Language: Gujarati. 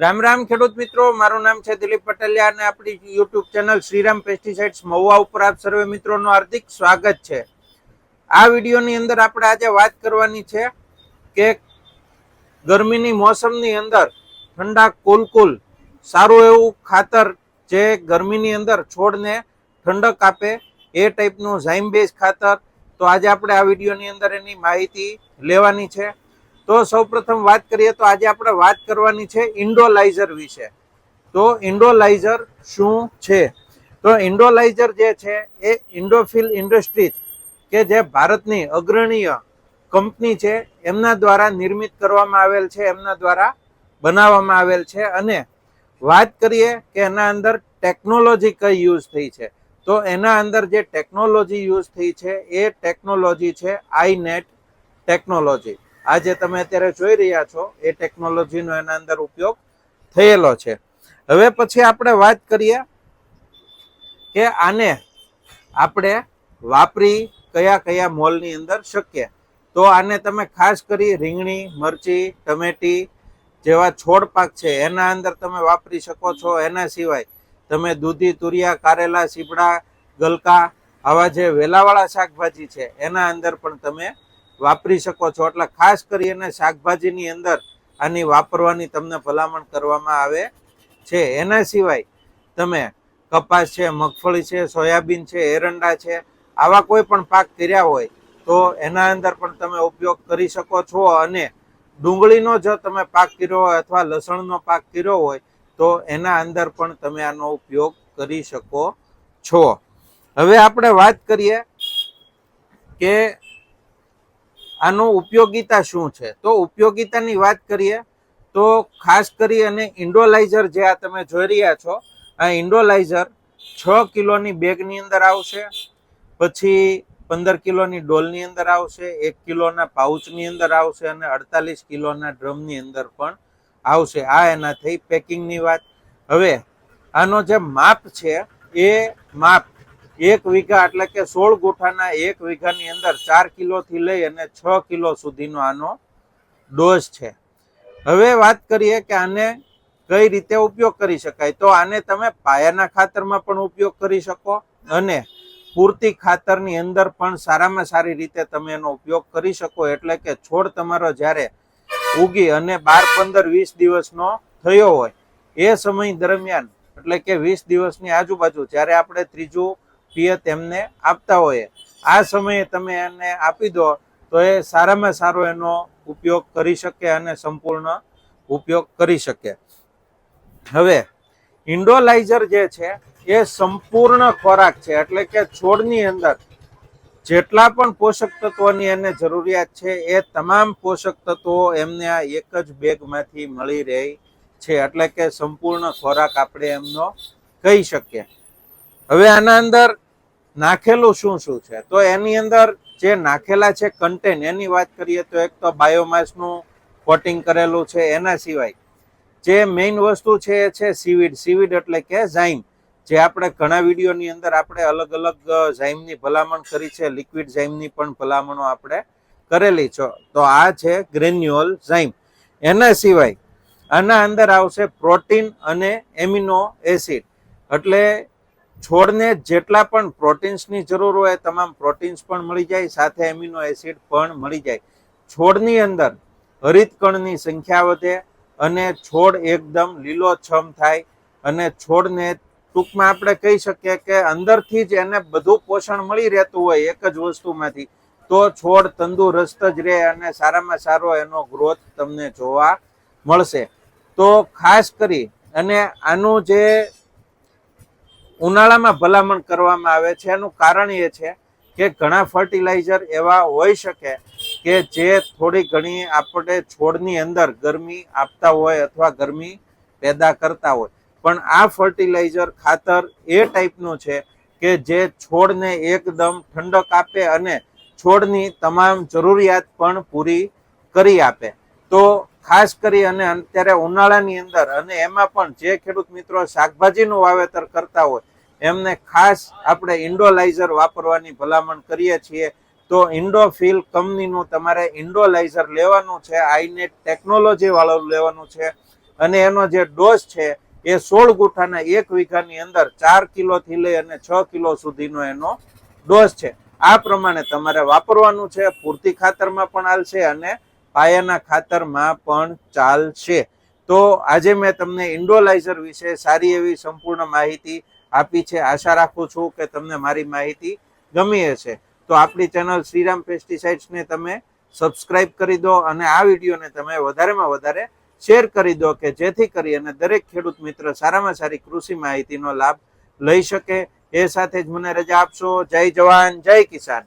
રામ રામ ખેડૂત મિત્રો, મારું નામ છે દિલીપ પટેલિયા અને આપણી YouTube channel Shriram pesticides Mahuva ઉપર આપ સર્વે મિત્રોનું હાર્દિક સ્વાગત છે. આ વિડીયોની અંદર આપણે આજે વાત કરવાની છે કે ગરમીની મોસમની અંદર ઠંડા કુલકુલ સારું એવું ખાતર જે ગરમીની અંદર છોડને ઠંડક આપે એ ટાઈપનું ઝાઇમ બેઝ ખાતર. તો આજે આપણે આ વિડીયોની અંદર એની માહિતી લેવાની છે. તો સૌપ્રથમ વાત કરીએ તો આજે આપણે વાત કરવાની છે ઇન્ડોલાઇઝર વિશે. તો ઇન્ડોલાઇઝર શું છે? તો ઇન્ડોલાઇઝર જે છે એ ઇન્ડોફિલ ઇન્ડસ્ટ્રીઝ કે જે ભારતની અગ્રણીય કંપની છે, એમના દ્વારા નિર્મિત કરવામાં આવેલ છે, એમના દ્વારા બનાવવામાં આવેલ છે અને વાત કરીએ કે એના અંદર ટેકનોલોજી કઈ યુઝ થઈ છે. તો એના અંદર જે ટેકનોલોજી યુઝ થઈ છે એ ટેકનોલોજી છે આઈનેટ ટેકનોલોજી. આ જે તમે અત્યારે જોઈ રહ્યા છો, એ ટેકનોલોજીનો એના અંદર ઉપયોગ થયેલો છે. હવે પછી આપણે વાત કરીએ કે આને આપણે વાપરી કયા કયા મોલની અંદર શક્ય તો આને તમે ખાસ કરી રીંગણી, મરચી, ટમેટી જેવા છોડ પાક છે, એના અંદર તમે વાપરી શકો છો. એના સિવાય તમે દૂધી, તુરિયા, કારેલા, સીપડા, ગલકા, આવા જે વેલાવાળા શાકભાજી છે, એના અંદર પણ તમે વાપરી શકો છો. એટલે ખાસ કરીને શાકભાજીની અંદર આની વાપરવાની તમને ભલામણ કરવામાં આવે છે. એના સિવાય તમે કપાસ છે, મગફળી છે, સોયાબીન છે, એરંડા છે, આવા કોઈ પણ પાક કર્યા હોય તો એના અંદર પણ તમે ઉપયોગ કરી શકો છો અને ડુંગળીનો જો તમે પાક કર્યો હોય અથવા લસણનો પાક કર્યો હોય તો એના અંદર પણ તમે આનો ઉપયોગ કરી શકો છો. હવે આપણે વાત કરીએ કે આનો ઉપયોગિતા શું છે? તો ઉપયોગિતાની વાત કરીએ, તો ખાસ કરી અને ઇન્ડોલાઇઝર જે આ તમે જોઈ રહ્યા છો, આ ઇન્ડોલાઇઝર છ કિલોની બેગની અંદર આવશે, પછી પંદર કિલોની ડોલની અંદર આવશે, એક કિલોના પાઉચની અંદર આવશે અને અડતાલીસ કિલોના ડ્રમની અંદર પણ આવશે. આ એના થઈ પેકિંગની વાત. હવે, આનો જે માપ છે, એ માપ એક વીઘા એટલે કે સોળ ગોઠાના એક વીઘાની અંદર ચાર કિલોથી લઈ અને છ કિલો સુધીનો આનો ડોઝ છે. હવે વાત કરીએ કે આને કઈ રીતે ઉપયોગ કરી શકાય? તો આને તમે પાયાના ખાતરમાં પણ ઉપયોગ કરી શકો અને પૂરતી ખાતરની અંદર પણ સારામાં સારી રીતે તમે એનો ઉપયોગ કરી શકો. એટલે કે છોડ તમારો જ્યારે ઉગી અને બાર પંદર વીસ દિવસનો થયો હોય, એ સમય દરમિયાન, એટલે કે વીસ દિવસની આજુબાજુ, જ્યારે આપણે ત્રીજું પિયત એમને આપતા હોઈએ આ સમયે તમે એને આપી દો, તો એ સારામાં સારો એનો ઉપયોગ કરી શકે અને સંપૂર્ણ ઉપયોગ કરી શકે. હવે, ઇન્ડોલાઇઝર જે છે, એ સંપૂર્ણ ખોરાક છે, એટલે કે છોડની અંદર જેટલા પણ પોષક તત્વોની એને જરૂરિયાત છે, એ તમામ પોષક તત્વો એમને આ એક જ બેગમાંથી મળી રહી છે, એટલે કે સંપૂર્ણ ખોરાક આપણે એમનો કહી શકીએ. હવે આના અંદર નાખેલું શું શું છે? તો એની અંદર જે નાખેલા છે કન્ટેન એની વાત કરીએ તો એક તો બાયોમાસનું કોટિંગ કરેલું છે, એના સિવાય જે મેઇન વસ્તુ છે એ છે સીવીડ સીવીડ એટલે કે ઝાઇમ જે આપણે ઘણા વિડીયોની અંદર આપણે અલગ અલગ ઝાઇમની ભલામણ કરી છે લિક્વિડ ઝાઇમની પણ ભલામણો આપણે કરેલી છે. તો આ છે ગ્રેન્યુઅલ ઝાઇમ એના સિવાય આના અંદર આવશે પ્રોટીન અને એમિનો એસિડ એટલે છોડને જેટલા પણ પ્રોટીન્સની જરૂર હોય, તમામ પ્રોટીન્સ પણ મળી જાય, સાથે એમિનો એસિડ પણ મળી જાય. છોડની અંદર હરિતકણની સંખ્યા વધે અને છોડ એકદમ લીલોછમ થાય અને છોડને ટૂંકમાં આપણે કહી શકીએ કે અંદરથી જ એને બધું પોષણ મળી રહેતું હોય એક જ વસ્તુમાંથી, તો છોડ તંદુરસ્ત જ રહે અને સારામાં સારો એનો ગ્રોથ તમને જોવા મળશે. તો ખાસ કરી અને આનું જે ઉનાળામાં ભલામણ કરવામાં આવે છે. એનું કારણ એ છે કે ઘણા ફર્ટિલાઇઝર એવા હોઈ શકે કે જે થોડી ઘણી આપણે છોડની અંદર ગરમી આપતા હોય અથવા ગરમી પેદા કરતા હોય. પણ આ ફર્ટિલાઇઝર ખાતર એ ટાઈપનું છે કે જે છોડને એકદમ ઠંડક આપે અને છોડની તમામ જરૂરિયાત પણ પૂરી કરી આપે. તો ખાસ કરી અને અત્યારે ઉનાળાની અંદર અને એમાં પણ જે ખેડૂત મિત્રો શાકભાજીનું વાવેતર કરતા હોય એમને ખાસ આપણે ઇન્ડોલાઇઝર વાપરવાની ભલામણ કરીએ છીએ. તો ઇન્ડોફિલ કંપનીનું તમારે ઇન્ડોલાઇઝર લેવાનું છે, આઈનેટ ટેકનોલોજી વાળું લેવાનું છે. અને એનો જે ડોઝ છે, એ સોળ ગુઠાના એક વીઘાની અંદર ચાર કિલોથી લઈ અને છ કિલો સુધીનો એનો ડોઝ છે. આ પ્રમાણે તમારે વાપરવાનું છે, પૂરતી ખાતરમાં પણ હાલશે અને પાયાના ખાતરમાં પણ ચાલશે. તો આજે મેં તમને ઇન્ડોલાઇઝર વિશે સારી એવી સંપૂર્ણ માહિતી આપી છે. આશા રાખું છું કે તમને મારી માહિતી ગમી હશે. તો આપણી ચેનલ શ્રીરામ પેસ્ટિસાઇડ્સને તમે સબસ્ક્રાઇબ કરી દો અને આ વિડીયોને તમે વધારેમાં વધારે શેર કરી દો કે જેથી કરી અને દરેક ખેડૂત મિત્ર સારામાં સારી કૃષિ માહિતીનો લાભ લઈ શકે. એ સાથે જ મને રજા આપશો. જય જવાન, જય કિસાન.